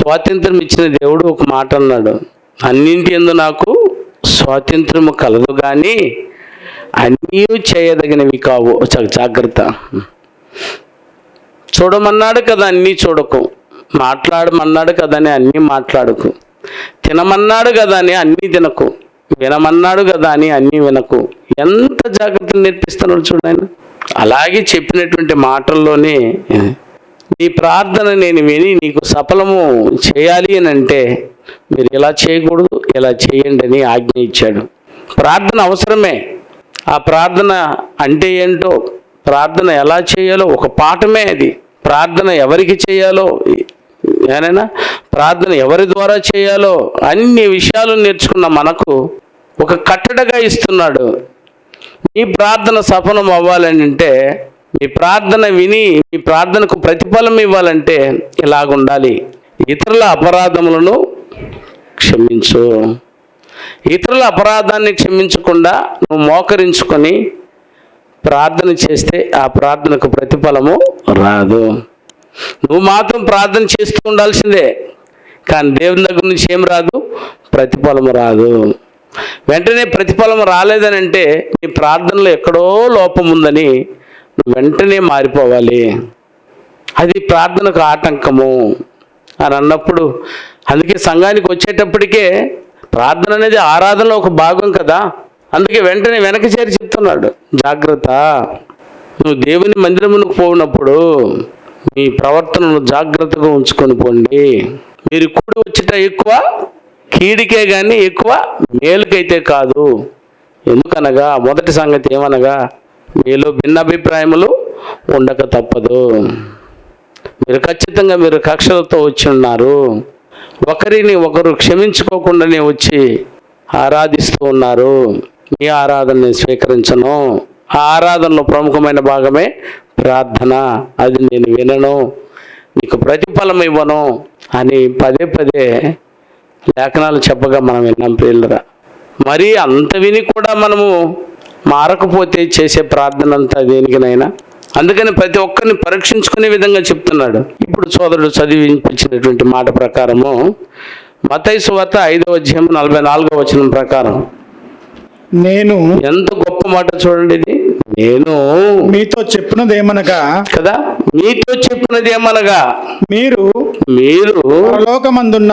స్వాతంత్రం ఇచ్చిన దేవుడు ఒక మాట అన్నాడు అన్నింటి ఎందు నాకు స్వాతంత్రము కలదు కానీ అన్నీ చేయదగినవి కావు. చ- జాగ్రత్త. చూడమన్నాడు కదా అన్నీ చూడకు. మాట్లాడమన్నాడు కదా అని అన్నీ మాట్లాడకు. తినమన్నాడు కదా అని అన్నీ తినకు. వినమన్నాడు కదా అని అన్నీ వినకు. ఎంత జాగ్రత్తలు నేర్పిస్తున్నాడు చూడండి అలాగే చెప్పినటువంటి మాటల్లోనే నీ ప్రార్థన నేను విని నీకు సఫలము చేయాలి అని అంటే మీరు ఇలా చేయకూడదు ఇలా చేయండి అని ఆజ్ఞ ఇచ్చాడు. ప్రార్థన అవసరమే. ఆ ప్రార్థన అంటే ఏంటో ప్రార్థన ఎలా చేయాలో ఒక పాఠమే అది. ప్రార్థన ఎవరికి చేయాలో ఏనైనా ప్రార్థన ఎవరి ద్వారా చేయాలో అన్ని విషయాలు నేర్చుకున్న మనకు ఒక కట్టడగా ఇస్తున్నాడు. నీ ప్రార్థన సఫలం అవ్వాలని అంటే మీ ప్రార్థన విని మీ ప్రార్థనకు ప్రతిఫలం ఇవ్వాలంటే ఇలాగుండాలి ఇతరుల అపరాధములను క్షమించు. ఇతరుల అపరాధాన్ని క్షమించకుండా నువ్వు మోకరించుకొని ప్రార్థన చేస్తే ఆ ప్రార్థనకు ప్రతిఫలము రాదు. నువ్వు మాత్రం ప్రార్థన చేస్తూ ఉండాల్సిందే కానీ దేవుని దగ్గర నుంచి ఏం రాదు? ప్రతిఫలము రాదు. వెంటనే ప్రతిఫలం రాలేదని అంటే నీ ప్రార్థనలో ఎక్కడో లోపం ఉందని వెంటనే మారిపోవాలి. అది ప్రార్థనకు ఆటంకము అని అన్నప్పుడు అందుకే సంఘానికి వచ్చేటప్పటికే ప్రార్థన అనేది ఆరాధనలో ఒక భాగం కదా. అందుకే వెంటనే వెనక చేరి చెప్తున్నాడు జాగ్రత్త. నువ్వు దేవుని మందిరమునకు పోయినప్పుడు మీ ప్రవర్తనను జాగ్రత్తగా ఉంచుకొని పోండి. మీరు కూడి వచ్చేట ఎక్కువ కీడికే కానీ ఎక్కువ మేలుకైతే కాదు. ఎందుకనగా మొదటి సంగతి ఏమనగా మీలో భిన్నాభిప్రాయములు ఉండక తప్పదు. మీరు ఖచ్చితంగా మీరు కక్షలతో వచ్చి ఉన్నారు. ఒకరిని ఒకరు క్షమించుకోకుండానే వచ్చి ఆరాధిస్తూ ఉన్నారు. మీ ఆరాధనని స్వీకరించను. ఆ ఆరాధనలో ప్రముఖమైన భాగమే ప్రార్థన. అది నేను వినను. నీకు ప్రతిఫలం ఇవ్వను అని పదే పదే లేఖనాలు చెప్పగా మనం విన్నాం పిల్లరా మరి అంత విని కూడా మనము మారకపోతే చేసే ప్రార్థన అంతా దేనికినైనా. అందుకని ప్రతి ఒక్కరిని పరీక్షించుకునే విధంగా చెప్తున్నాడు. ఇప్పుడు సోదరుడు చదివించినటువంటి మాట ప్రకారము మతైసు వార్త ఐదవ అధ్యాయం నలభై నాలుగవ వచనం ప్రకారం. నేను ఎంత గొప్ప మాట చూడండి ఇది. నేను మీతో చెప్పినదేమనగా కదా? మీతో చెప్పినది ఏమనగా మీరు మీరు పరలోకమందున్న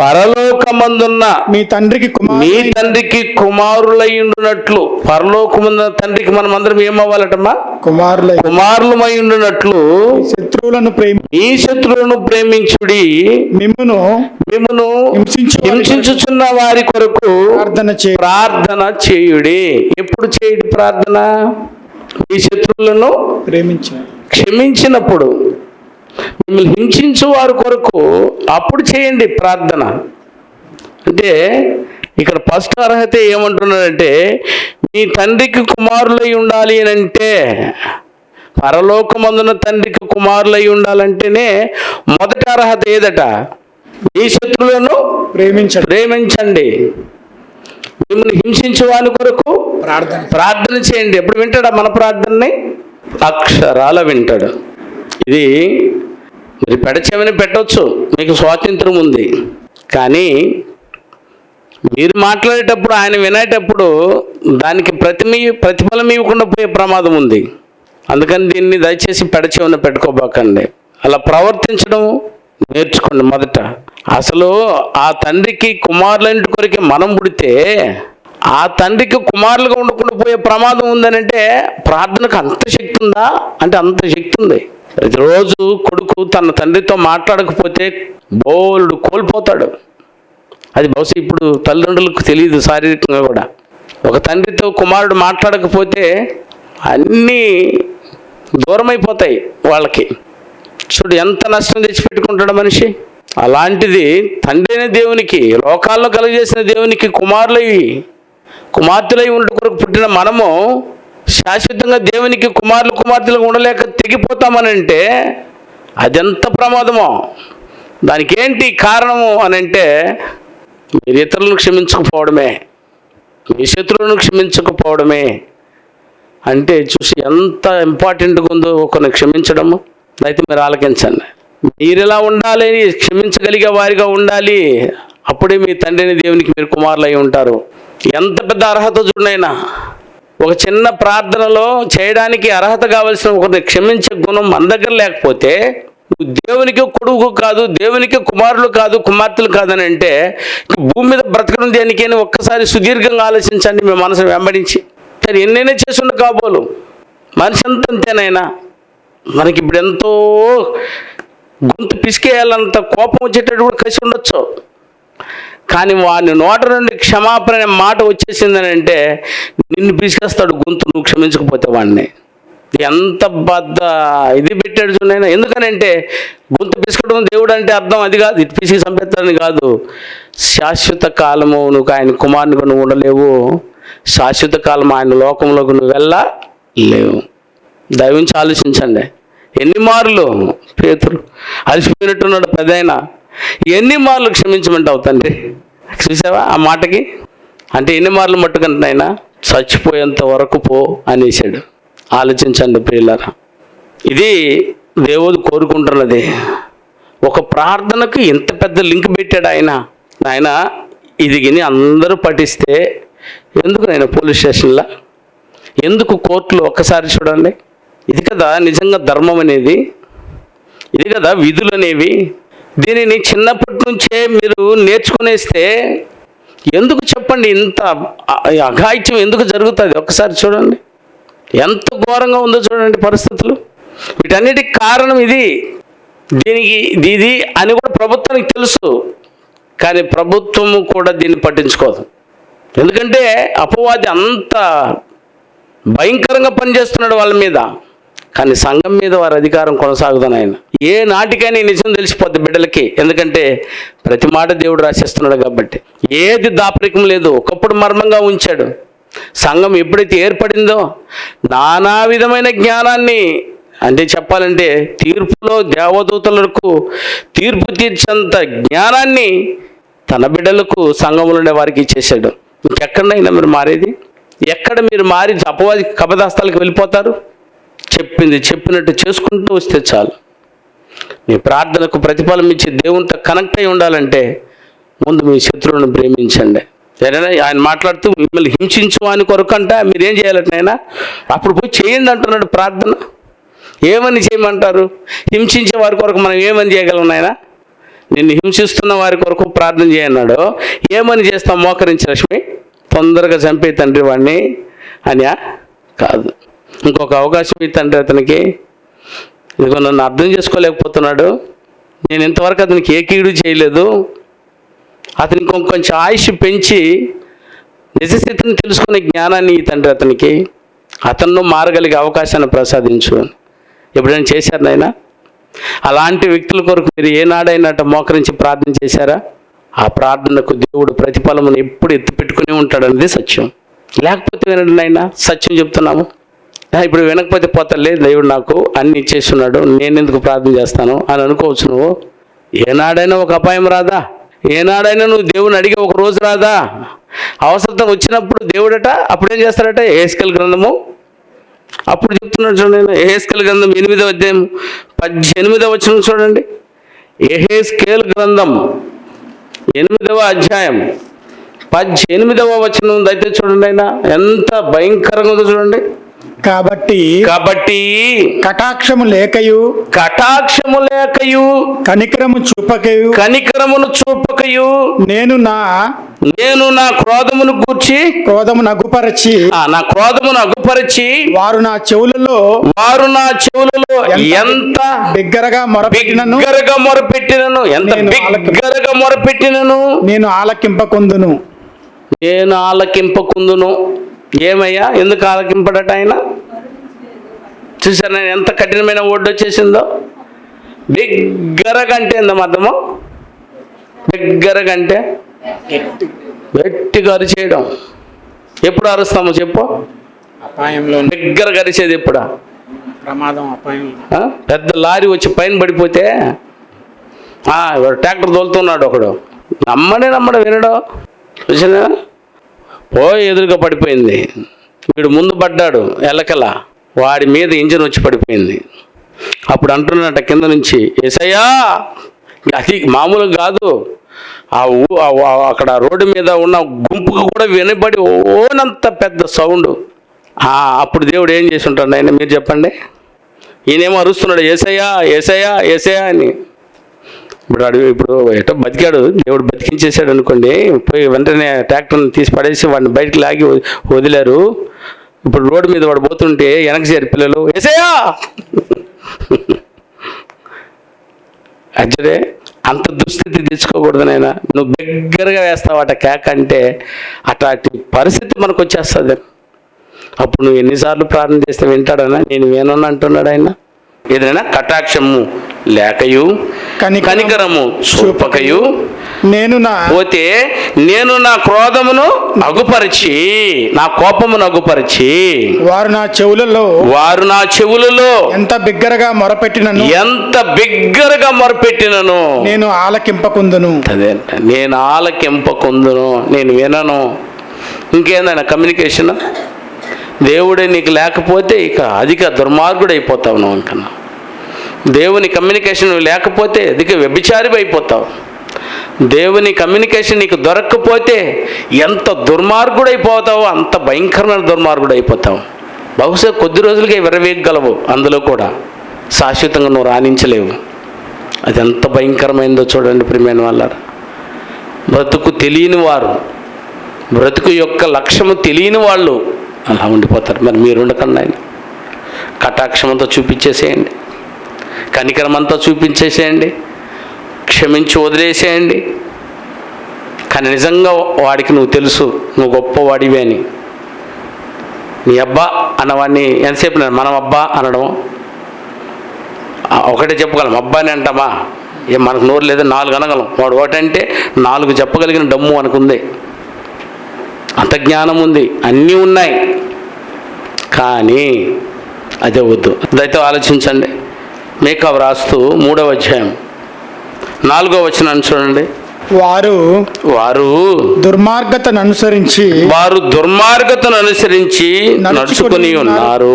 పరలోకమందున్న మీ తండ్రికి మీ తండ్రికి కుమారులై ఉండునట్లు పరలోకమున్న తండ్రికి మనం అందరం ఏమవ్వాలటమ్మా? కుమారులై కుమారులమై ఉండునట్లు శత్రువులను ప్రేమి మీ శత్రువులను ప్రేమించుడి మిమ్మును మిమ్మను హింసించు హింసించుచున్న వారి కొరకు ప్రార్థన ప్రార్థన చేయుడి. ఎప్పుడు చేయుడి ప్రార్థన? మీ శత్రువులను ప్రేమించిన క్షమించినప్పుడు మిమ్మల్ని హింసించు వారి కొరకు అప్పుడు చేయండి ప్రార్థన. అంటే ఇక్కడ ఫస్ట్ అర్హత ఏమంటున్నాడంటే మీ తండ్రికి కుమారులై ఉండాలి అని అంటే పరలోకమందున తండ్రికి కుమారులై ఉండాలంటేనే మొదటి అర్హత ఏదట? మీ శత్రువులను ప్రేమించడం. ప్రేమించండి. మిమ్మల్ని హింసించే వాని కొరకు ప్రార్థన. ప్రార్థన చేయండి. ఎప్పుడు వింటాడా మన ప్రార్థనని? అక్షరాల వింటాడు. ఇది మరి పెడచేమని పెట్టవచ్చు మీకు స్వాతంత్రం ఉంది. కానీ మీరు మాట్లాడేటప్పుడు ఆయన వినేటప్పుడు దానికి ప్రతిమి ప్రతిఫలం ఇవ్వకుండా పోయే ప్రమాదం ఉంది. అందుకని దీన్ని దయచేసి పెడచెవిన పెట్టుకోబాకండి. అలా ప్రవర్తించడం నేర్చుకోండి మొదట. అసలు ఆ తండ్రికి కుమారులంటి కొరికి మనం పుడితే ఆ తండ్రికి కుమారులుగా ఉండకుండా పోయే ప్రమాదం ఉందనంటే ప్రార్థనకు అంత శక్తి ఉందా? అంటే అంత శక్తి ఉంది. ప్రతిరోజు కొడుకు తన తండ్రితో మాట్లాడకపోతే బోలుడు కోల్పోతాడు. అది బహుశా ఇప్పుడు తల్లిదండ్రులకు తెలియదు శారీరకంగా కూడా. ఒక తండ్రితో కుమారుడు మాట్లాడకపోతే అన్నీ దూరమైపోతాయి వాళ్ళకి. చూడు ఎంత నష్టం తెచ్చిపెట్టుకుంటాడు మనిషి? అలాంటిది తండ్రి దేవునికి లోకాల్లో కలుగజేసిన దేవునికి కుమారులై కుమార్తెలై ఉండు కొరకు పుట్టిన మనము శాశ్వతంగా దేవునికి కుమారులు కుమార్తెలు ఉండలేక తెగిపోతామనంటే అదెంత ప్రమాదమో. దానికి ఏంటి కారణము అని అంటే మీరు ఇతరులను క్షమించకపోవడమే. మీ శత్రువులను క్షమించకపోవడమే. అంటే చూసి ఎంత ఇంపార్టెంట్గా ఉందో ఒకరిని క్షమించడము. అయితే మీరు ఆలకించండి. మీరెలా ఉండాలి? క్షమించగలిగే వారిగా ఉండాలి. అప్పుడే మీ తండ్రిని దేవునికి మీరు కుమారులు అయి ఉంటారు. ఎంత పెద్ద అర్హత చూడనైనా ఒక చిన్న ప్రార్థనలో చేయడానికి అర్హత కావలసిన ఒకరిని క్షమించే గుణం మన దగ్గర లేకపోతే నువ్వు దేవునికి కొడుకు కాదు దేవునికి కుమారులు కాదు కుమార్తెలు కాదని అంటే భూమి మీద బ్రతకడం దేనికని ఒక్కసారి సుదీర్ఘంగా ఆలోచించండి. మీ మనసును వెంబడించి. సరే ఎన్నైనా చేసుండ కాబోలు. మనిషి అంత అంతేనైనా. మనకి ఇప్పుడు ఎంతో గొంతు పిసికేయాలంత కోపం వచ్చేటట్టు కూడా కసి ఉండొచ్చు. కానీ వాని నోట నుండి క్షమాపణ అనే మాట వచ్చేసిందని అంటే నిన్ను పిసికేస్తాడు గొంతు నువ్వు క్షమించకపోతే వాడిని ఎంత బద్ద ఇది పెట్టాడు చూడైనా ఎందుకనంటే గొంతు పిసుకడం దేవుడు అంటే అర్థం అది కాదు. ఇటు పిసికి చంపేస్తాడని కాదు. శాశ్వత కాలము నువ్వు ఆయన కుమారునిగా నువ్వు ఉండలేవు. శాశ్వత కాలం ఆయన లోకంలోకి నువ్వు వెళ్ళలేవు. దయవించి ఆలోచించండి. ఎన్ని మార్లు? పేతురు. అలసిపోయినట్టున్నాడు పెద్దయినా ఎన్ని మార్లు క్షమించమంటావు తండ్రి? చూసావా ఆ మాటకి? అంటే ఎన్ని మార్లు మట్టుకుంటున్నాయినా చచ్చిపోయేంత వరకు పో అనేసాడు ఆలోచించండి ప్రియులారా. ఇది దేవుడు కోరుకుంటున్నది. ఒక ప్రార్థనకు ఇంత పెద్ద లింక్ పెట్టాడు ఆయన. ఆయన ఇది విని అందరూ పఠిస్తే ఎందుకు నేను పోలీస్ స్టేషన్లో? ఎందుకు కోర్టులో ఒక్కసారి చూడండి. ఇది కదా నిజంగా ధర్మం అనేది. ఇది కదా విధులు అనేవి. దీనిని చిన్నప్పటి నుంచే మీరు నేర్చుకునేస్తే ఎందుకు చెప్పండి? ఇంత అఘాయిత్యం ఎందుకు జరుగుతుంది? ఒక్కసారి చూడండి. ఎంత ఘోరంగా ఉందో చూడండి పరిస్థితులు. వీటన్నిటికి కారణం ఇది. దీనికి ఇది అని కూడా ప్రభుత్వానికి తెలుసు. కానీ ప్రభుత్వము కూడా దీన్ని పట్టించుకోదు. ఎందుకంటే అపవాది అంత భయంకరంగా పనిచేస్తున్నాడు వాళ్ళ మీద. కానీ సంఘం మీద వారి అధికారం కొనసాగుతాను ఆయన. ఏ నాటికైనా నిజం తెలిసిపోద్ది బిడ్డలకి. ఎందుకంటే ప్రతి మాట దేవుడు రాసేస్తున్నాడు కాబట్టి. ఏది దాపరికం లేదు. ఒకప్పుడు మర్మంగా ఉంచాడు. సంఘం ఎప్పుడైతే ఏర్పడిందో నానా విధమైన జ్ఞానాన్ని అంటే చెప్పాలంటే తీర్పులో దేవదూతలకు తీర్పు తీర్చేంత జ్ఞానాన్ని తన బిడ్డలకు సంఘంలో ఉండే వారికి ఇచ్చేసాడు ఇంకెక్కడైనా మీరు మారేది? ఎక్కడ మీరు మారి అపవాది కపదాస్తాలకు వెళ్ళిపోతారు? చెప్పింది చెప్పినట్టు చేసుకుంటూ వస్తే చాలు. మీ ప్రార్థనకు ప్రతిఫలం ఇచ్చి దేవునితో కనెక్ట్ అయి ఉండాలంటే ముందు మీ శత్రువులను ప్రేమించండి. సరేనా? ఆయన మాట్లాడుతూ మిమ్మల్ని హింసించు అని కొరకంట మీరేం చేయాలంటే ఆయన అప్పుడు పోయి చేయండి అంటున్నాడు ప్రార్థన. ఏమని చేయమంటారు? హింసించే వారి కొరకు మనం ఏమని చేయగలం నాయన? నిన్ను హింసిస్తున్న వారి కొరకు ప్రార్థన చేయన్నాడు. ఏమని చేస్తాం మోకరించి లక్ష్మి తొందరగా చంపే తండ్రి వాడిని. అనియా? కాదు. ఇంకొక అవకాశం ఈ తండ్రి అతనికి. ఇదిగో నన్ను అర్థం చేసుకోలేకపోతున్నాడు. నేను ఇంతవరకు అతనికి ఏ కీడు చేయలేదు. అతనికి కొంచెం ఆయుష్ పెంచి నిజస్థితిని తెలుసుకునే జ్ఞానాన్ని ఈ తండ్రి అతనికి. అతను మారగలిగే అవకాశాన్ని ప్రసాదించు. ఎప్పుడైనా చేశారు నాయన? అలాంటి వ్యక్తుల కొరకు మీరు ఏనాడైనా మోకరించి ప్రార్థన చేశారా? ఆ ప్రార్థనకు దేవుడు ప్రతిఫలమును ఎప్పుడు ఎత్తిపెట్టుకుని ఉంటాడనేది సత్యం. లేకపోతే వినండి నాయన సత్యం చెప్తున్నాము. ఇప్పుడు వినకపోతే పోతలే దేవుడు నాకు అన్ని ఇచ్చేస్తున్నాడు నేను ఎందుకు ప్రార్థన చేస్తాను అని అనుకోవచ్చు నువ్వు? ఏనాడైనా ఒక అపాయం రాదా? ఏనాడైనా నువ్వు దేవుని అడిగే ఒక రోజు రాదా? అవసరత వచ్చినప్పుడు దేవుడట అప్పుడేం చేస్తాడట ఏస్కల్ గ్రంథము. అప్పుడు చెప్తున్నాడు చూడండి ఏహెస్కేల్ గ్రంథం ఎనిమిదవ అధ్యాయం పద్దెనిమిదవ వచ్చిన చూడండి. ఏహెస్కేల్ గ్రంథం ఎనిమిదవ అధ్యాయం పద్దెనిమిదవ వచనం అయితే చూడండి ఆయన ఎంత భయంకరంగా ఉందో చూడండి. కాబట్టి కాబట్టి కటాక్షము లేకయు కటాక్షము లేకయు కనికరము చూపకయు కనికరమును చూపకయు నేను నా నేను నా క్రోధమును కూర్చి క్రోధము నగుపరచి నా క్రోధమును అగుపరిచి వారు నా చెవులలో వారు నా చెవులలో ఎంత బిగ్గరగా మొరపెట్టినను బిగ్గరగా మొరపెట్టినను ఎంత బిగ్గరగా మొరపెట్టినను నేను ఆలకింపకుందును. నేను ఆలకింపకుందును. ఏమయ్యా? ఎందుకు ఆలకింపడట ఆయన? చూసారు నేను ఎంత కఠినమైన ఓడ్డు వచ్చేసిందో బిగ్గరగా అంటే ఎంత అర్థము? బిగ్గరగా అంటే గట్టిగా అరిచేయడం. ఎప్పుడు అరుస్తాము చెప్పు? అపాయంలో బిగ్గరగా అరిచేది ఎప్పుడా? ప్రమాదం అపాయం? పెద్ద లారీ వచ్చి పైన పడిపోతే ట్రాక్టర్ తోలుతున్నాడు ఒకడు. నమ్మడే నమ్మడు వినడు. చూసినా పోయి ఎదురుగా పడిపోయింది. వీడు ముందు పడ్డాడు ఎలకల. వాడి మీద ఇంజన్ వచ్చి పడిపోయింది. అప్పుడు అంటున్నట కింద నుంచి ఏసయ్యా! అది మామూలు కాదు. ఆ ఊ ఆ- అక్కడ రోడ్డు మీద ఉన్న గుంపుకు కూడా వినబడి ఓనంత పెద్ద సౌండ్. అప్పుడు దేవుడు ఏం చేసి ఉంటాడు ఆయన? మీరు చెప్పండి. ఈయనేమో అరుస్తున్నాడు ఏసయ్యా ఏసయ్యా ఏసయ్యా అని. ఇప్పుడు అడుగు ఇప్పుడు ఎటో బతికాడు. దేవుడు బతికించేసాడు అనుకోండి పోయి వెంటనే ట్రాక్టర్ని తీసి పడేసి వాడిని బయటకు లాగి వదిలారు. ఇప్పుడు రోడ్డు మీద వాడు పోతుంటే వెనక చేరి పిల్లలు వేసేయా అచ్చరే అంత దుస్థితి తెచ్చుకోకూడదు నాయన. నువ్వు దగ్గరగా వేస్తావు అట కేక అంటే అట్లాంటి పరిస్థితి మనకు వచ్చేస్తుంది. అప్పుడు నువ్వు ఎన్నిసార్లు ప్రార్థన చేస్తే వింటాడనా? నేను వేణుని అంటున్నాడు ఆయన. ఏదైనా కటాక్షము. లేకయు కనికరము చూపకయు. నేను నా పోతే నేను నా క్రోధమును అగుపరిచి నా కోపమును అగుపరిచి వారు నా చెవులలో వారు నా చెవులలో ఎంత బిగ్గరగా మొరపెట్టినను? ఎంత బిగ్గరగా మొరపెట్టినను? నేను ఆలకింపకుందును. అదే. నేను ఆలకింపకుందును నేను వినను. ఇంకేందైనా కమ్యూనికేషన్ దేవుడే నీకు లేకపోతే ఇక అధిక దుర్మార్గుడు అయిపోతావు నువ్వు దేవుని కమ్యూనికేషన్ లేకపోతే అధిక వ్యభిచారి అయిపోతావు. దేవుని కమ్యూనికేషన్ నీకు దొరక్కపోతే ఎంత దుర్మార్గుడైపోతావో అంత భయంకరమైన దుర్మార్గుడు అయిపోతావు బహుశా కొద్ది రోజులకే విరవేయగలవు అందులో కూడా. శాశ్వతంగా నువ్వు రాణించలేవు. అది ఎంత భయంకరమైందో చూడండి ప్రియమైన వాళ్ళారు. బ్రతుకు తెలియని వారు బ్రతుకు యొక్క లక్ష్యము తెలియని వాళ్ళు అలా ఉండిపోతారు. మరి మీరుండకండి ఆయన. కటాక్షమంతో చూపించేసేయండి. కనికరమంతా చూపించేసేయండి. క్షమించి వదిలేసేయండి. కానీ నిజంగా వాడికి నువ్వు తెలుసు నువ్వు గొప్పవాడివి అని. నీ అబ్బా అన్నవాడిని ఎంతసేపు మనం అబ్బా అనడం? ఒకటే చెప్పగలం అబ్బాని అంటామా? ఏ మనకు నోరు లేదు నాలుగు అనగలం. వాడు ఒకటంటే నాలుగు చెప్పగలిగిన డమ్ము అనుకుంది అంత జ్ఞానం ఉంది అన్నీ ఉన్నాయి. కానీ అదే వద్దు. అదైతే ఆలోచించండి. మేకప్ రాస్తూ మూడవ అధ్యాయం. నాలుగో వచనాన్ని చూడండి. వారు వారు దుర్మార్గతను అనుసరించి వారు దుర్మార్గతను అనుసరించి నడుచుకుని ఉన్నారు.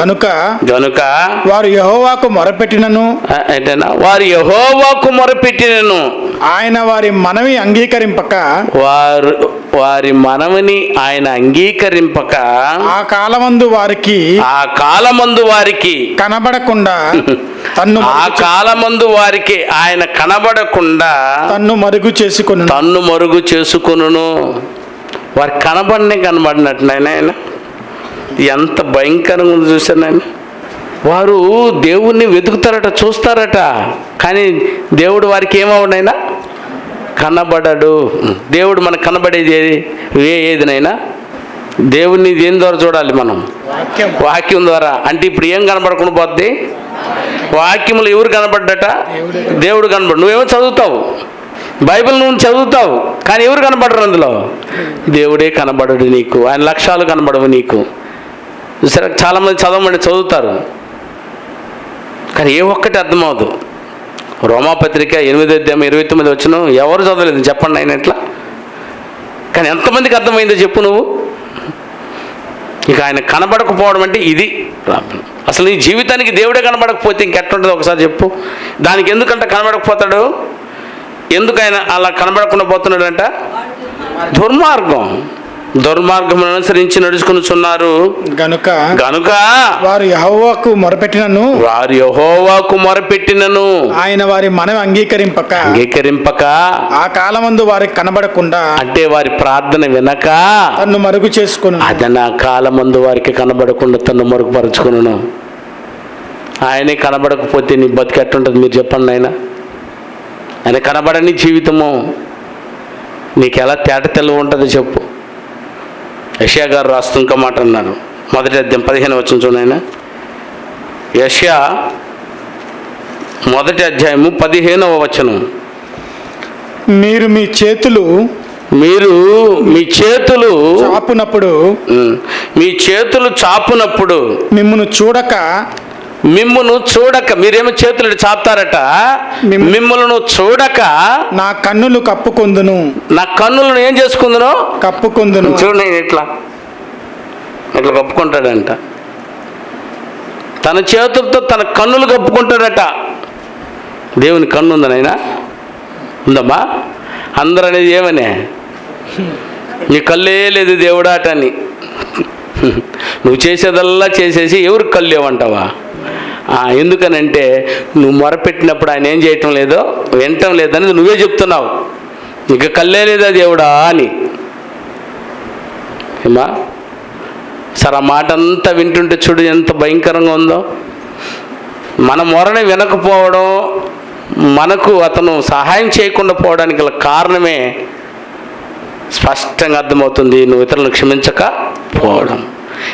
గనుక గనుక వారు యహోవాకు మొరపెట్టినను. ఏంటన్నా? వారు యహోవాకు మొరపెట్టినను. ఆయన వారి మనవి అంగీకరింపక వారు వారి మనవిని ఆయన అంగీకరింపక ఆ కాలమందు వారికి ఆ కాలమందు వారికి కనబడకుండా తన్ను ఆ కాలమందు వారికి ఆయన కనబడకుండా తన్ను మరుగు చేసుకొను తన్ను మరుగు చేసుకొనును. వారు కనబడినే కనబడినట్టు నాయన ఆయన. ఎంత భయంకరంగా ఉంది చూశాను ఆయన వారు దేవుణ్ణి వెతుకుతారట చూస్తారట. కానీ దేవుడు వారికి ఏమవునైనా కనబడడు. దేవుడు మనకు కనబడేది ఏది? ఏ ఏదినైనా దేవుణ్ణి దేని ద్వారా చూడాలి మనం? వాక్యం. వాక్యం ద్వారా. అంటే ఇప్పుడు ఏం కనబడకుండా పోద్ది? వాక్యములు ఎవరు కనబడ్డట దేవుడు కనబడు నువ్వేమో చదువుతావు. బైబిల్ నువ్వు చదువుతావు కానీ ఎవరు కనబడరు అందులో? దేవుడే కనబడడు నీకు ఆయన లక్ష్యాలు కనబడవు నీకు. సరే చాలామంది చదవమని చదువుతారు. కానీ ఏ ఒక్కటి అర్థమవుదు రోమాపత్రిక ఎనిమిది అధ్యాయం ఇరవై తొమ్మిది వచ్చిన ఎవరు చదవలేదు? చెప్పండి ఆయన ఎట్లా? కానీ ఎంతమందికి అర్థమైందో చెప్పు నువ్వు. ఇక ఆయన కనబడకపోవడం అంటే ఇది. ప్రాబ్లం అసలు నీ జీవితానికి దేవుడే కనబడకపోతే ఇంకెట్లుంటుందో ఒకసారి చెప్పు. దానికి ఎందుకంటే కనబడకపోతాడు? ఎందుకు ఆయన అలా కనబడకుండా పోతున్నాడంట? దుర్మార్గం. దుర్మార్గం అనుసరించి నడుచుకునిచున్నారు. గనుక గనుక వారు యహోవాకు మొరపెట్టినను. వారు యహోవాకు మొరపెట్టినను. ఆయన వారి మనవి అంగీకరింపక అంగీకరింపక ఆ కాలమందు వారికి కనబడకుండా అంటే వారి ప్రార్థన వినక తన్ను మరుగు చేసుకొను. అదన కాలమందు వారికి కనబడకుండా తను మరుగుపరుచుకును ఆయనే కనబడకపోతే నీ బతికి ఎట్టుంటుంది మీరు చెప్పండి ఆయన ఆయన కనబడని జీవితము. నీకు ఎలా తేట తెల్ల ఉంటుందో చెప్పు. యష్యా గారు రాస్తూ ఇంకో మాట అన్నారు మొదటి అధ్యాయం పదిహేను వచ్చిన చూడైనా యష్యా మొదటి అధ్యాయము పదిహేనవ వచనం. మీరు మీ చేతులు మీరు మీ చేతులు చాపునప్పుడు మీ చేతులు చాపునప్పుడు మిమ్మును చూడక మిమ్మును చూడక మీరేమో చేతులు చాపుతారట. మిమ్ము- మిమ్మల్ని చూడక నా కన్నులు కప్పుకొందును. నా కన్నులను ఏం చేసుకుందును? కప్పుకొందును. చూడండి ఇట్లా ఇట్లా కప్పుకుంటాడంట. తన చేతులతో తన కన్నులు కప్పుకుంటాడట. దేవుని కన్ను ఉందా నాయనా? ఉందమ్మా. అందరూ అనేది ఏమనే? నీ కళ్ళే లేదు దేవుడా అటని నువ్వు చేసేదల్లా చేసేసి ఎవరికి కళ్ళు లేవంటావా? ఆ, ఎందుకనంటే నువ్వు మొరపెట్టినప్పుడు ఆయన ఏం చేయటం లేదో వినటం లేదని నువ్వే చెప్తున్నావు. ఇక కళ్ళే లేదా దేవుడా అని. ఏమా? సరే ఆ మాట అంతా వింటుంటే చూడు ఎంత భయంకరంగా ఉందో. మన మొరని వినకపోవడం మనకు అతను సహాయం చేయకుండా పోవడానికి గల కారణమే స్పష్టంగా అర్థమవుతుంది. నువ్వు ఇతరులను క్షమించక పోవడం.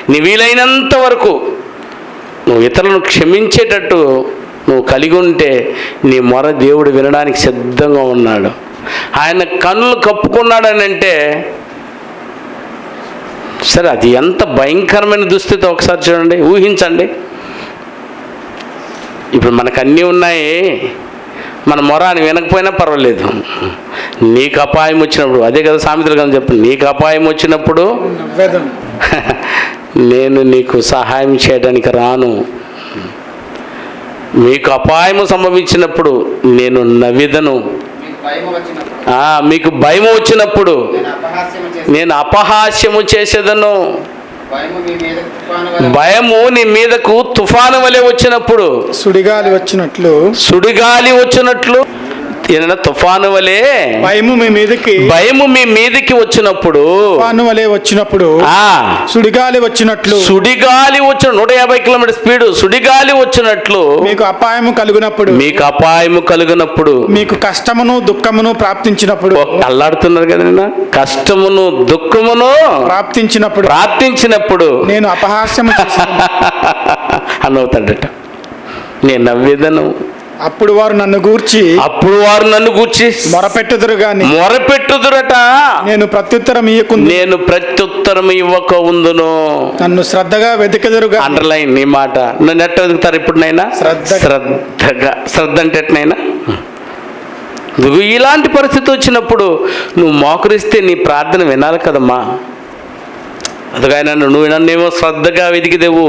నీ వీలైనంత వరకు నువ్వు ఇతరులను క్షమించేటట్టు నువ్వు కలిగి ఉంటే నీ మొర దేవుడు వినడానికి సిద్ధంగా ఉన్నాడు. ఆయన కన్నులు కప్పుకున్నాడని అంటే సరే అది ఎంత భయంకరమైన దుస్థితి ఒకసారి చూడండి ఊహించండి. ఇప్పుడు మనకు అన్నీ ఉన్నాయి మన మొర అని వినకపోయినా పర్వాలేదు. నీకు అపాయం వచ్చినప్పుడు అదే కదా సామెతలు కదా చెప్పండి నీకు అపాయం వచ్చినప్పుడు నేను నీకు సహాయం చేయడానికి రాను. మీకు అపాయము సంభవించినప్పుడు నేను నవ్విదను. మీకు భయం వచ్చినప్పుడు నేను అపహాస్యము చేసేదను. భయము నీ మీదకు తుఫాను వలె వచ్చినప్పుడు సుడిగాలి వచ్చినట్లు సుడిగాలి వచ్చినట్లు ఏదైనా తుఫాను వలె భయము మీ మీదకి భయము మీ మీదకి వచ్చినప్పుడు తుఫాను వలె వచ్చినప్పుడు ఆ సుడిగాలి వచ్చినట్లు సుడిగాలి వచ్చిన నూట యాభై కిలోమీటర్ స్పీడ్ సుడిగాలి వచ్చినట్లు మీకు అపాయము కలుగునప్పుడు మీకు అపాయము కలిగినప్పుడు మీకు కష్టమును దుఃఖమును ప్రాప్తించినప్పుడు అల్లాడుతున్నారు కదా కష్టమును దుఃఖమును ప్రాప్తించినప్పుడు ప్రార్థించినప్పుడు నేను అపహాస్యము చేసేదను. అనవుతాడట నేను నవ్వేదను. అప్పుడు వారు నన్ను గూర్చి అప్పుడు వారు నన్ను కూర్చి మొరపెట్టుదురు గాని మొరపెట్టుదురట. నేను ప్రత్యుత్తరం ఇయ్యకుంది నేను ప్రత్యుత్తరం ఇవ్వక ఉందును నన్ను శ్రద్ధగా వెతికెదురు గాని అండర్లైన్ నీ మాట. నన్ను ఎట్ట వెతుకుతారు ఇప్పుడు నైనా శ్రద్ధ. శ్రద్ధగా. శ్రద్ధ అంటే ఎట్నైనా నువ్వు ఇలాంటి పరిస్థితి వచ్చినప్పుడు నువ్వు మోకరిస్తే నీ ప్రార్థన వినాలి కదమ్మా. అదిగా నన్ను నువ్వు నన్నేమో శ్రద్ధగా వెతికిదేవు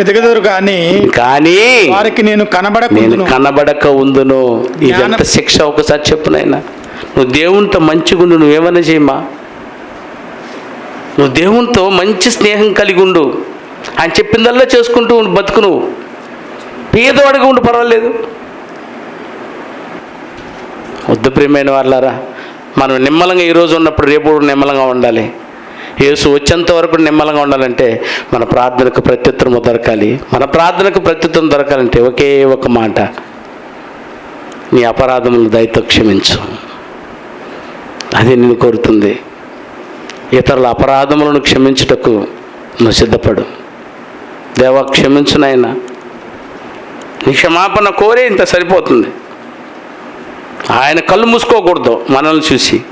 వెతికెదురు గాని కానీ వారికి నేను నేను కనబడకుందును కనబడక ఉందును ఇదంత శిక్ష ఒకసారి చెప్పు నాయనా. నువ్వు దేవునితో మంచిగుండు నువ్వేమన్నా చేయమా నువ్వు దేవునితో మంచి స్నేహం కలిగి ఉండు. ఆయన చెప్పిందల్లా చేసుకుంటూ ఉండు బతుకు నువ్వు. పేదవాడిగా ఉండు పర్వాలేదు. వద్దు ప్రియమైన వాళ్ళారా మనం నిమ్మలంగా ఈరోజు ఉన్నప్పుడు రేపు నిమ్మలంగా ఉండాలి. యేసు వచ్చేంత వరకు నిమ్మలంగా ఉండాలంటే మన ప్రార్థనకు ప్రత్యుత్తరం దొరకాలి. మన ప్రార్థనకు ప్రత్యుత్తరం దొరకాలంటే ఒకే ఒక మాట. నీ అపరాధములు దయతో క్షమించు. అది నేను కోరుతుంది. ఇతరుల అపరాధములను క్షమించుటకు నువ్వు సిద్ధపడు. దేవా క్షమించునైనా నీ క్షమాపణ కోరే ఇంత సరిపోతుంది. ఆయన కళ్ళు మూసుకోకూడదు మనల్ని చూసి.